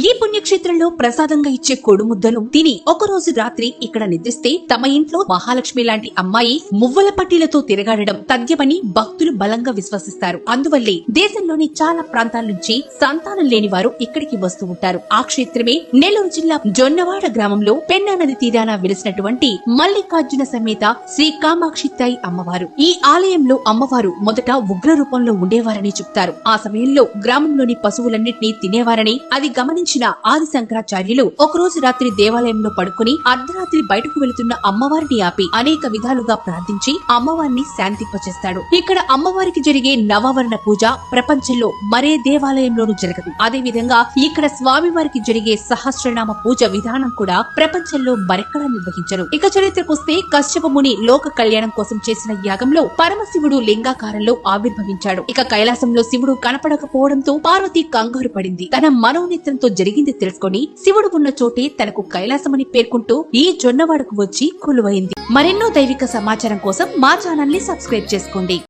ఈ పుణ్యక్షేత్రంలో ప్రసాదంగా ఇచ్చే కొడుముద్దలు తిని ఒకరోజు రాత్రి ఇక్కడ నిద్రిస్తే తమ ఇంట్లో మహాలక్ష్మి లాంటి అమ్మాయి మువ్వల పట్టీలతో తిరగాడడం తథ్యమని భక్తులు బలంగా విశ్వసిస్తారు. అందువల్లే దేశంలోని చాలా ప్రాంతాల నుంచి సంతానం లేని వారు ఇక్కడికి వస్తూ ఉంటారు. ఆ క్షేత్రమే నెల్లూరు జిల్లా జొన్నవాడ గ్రామంలో పెన్నా నది తీరాన వెలిసినటువంటి మల్లికార్జున సమేత శ్రీ కామాక్షి తాయి అమ్మవారు. ఈ ఆలయంలో అమ్మవారు మొదట ఉగ్ర రూపంలో ఉండేవారని చెప్తారు. ఆ సమయంలో గ్రామంలోని పశువులన్నింటినీ తినేవారని అది గమనించి గమనించిన ఆది శంకరాచార్యులు ఒకరోజు రాత్రి దేవాలయంలో పడుకుని అర్ధరాత్రి బయటకు వెళుతున్న అమ్మవారిని ఆపి అనేక విధాలుగా ప్రార్థించి అమ్మవారిని శాంతింపచేస్తాడు. ఇక్కడ అమ్మవారికి జరిగే నవవర్ణ పూజ ప్రపంచంలో మరే దేవాలయంలోనూ జరగదు. అదే విధంగా ఇక్కడ స్వామివారికి జరిగే సహస్రనామ పూజ విధానం కూడా ప్రపంచంలో మరెక్కడా నిర్వహించరు. ఇక చరిత్రకొస్తే కశ్యప ముని లోక కళ్యాణం కోసం చేసిన యాగంలో పరమశివుడు లింగాకారంలో ఆవిర్భవించాడు. ఇక కైలాసంలో శివుడు కనపడకపోవడంతో పార్వతి కంగారు పడింది. తన మనోనేత్రంతో జరిగింది తెలుసుకొని శివుడు ఉన్న చోటే తనకు కైలాసమని పేర్కొంటూ ఈ జొన్నవాడకు వచ్చి కొలువైంది. మరెన్నో దైవిక సమాచారం కోసం మా ఛానల్ని సబ్స్క్రైబ్ చేసుకోండి.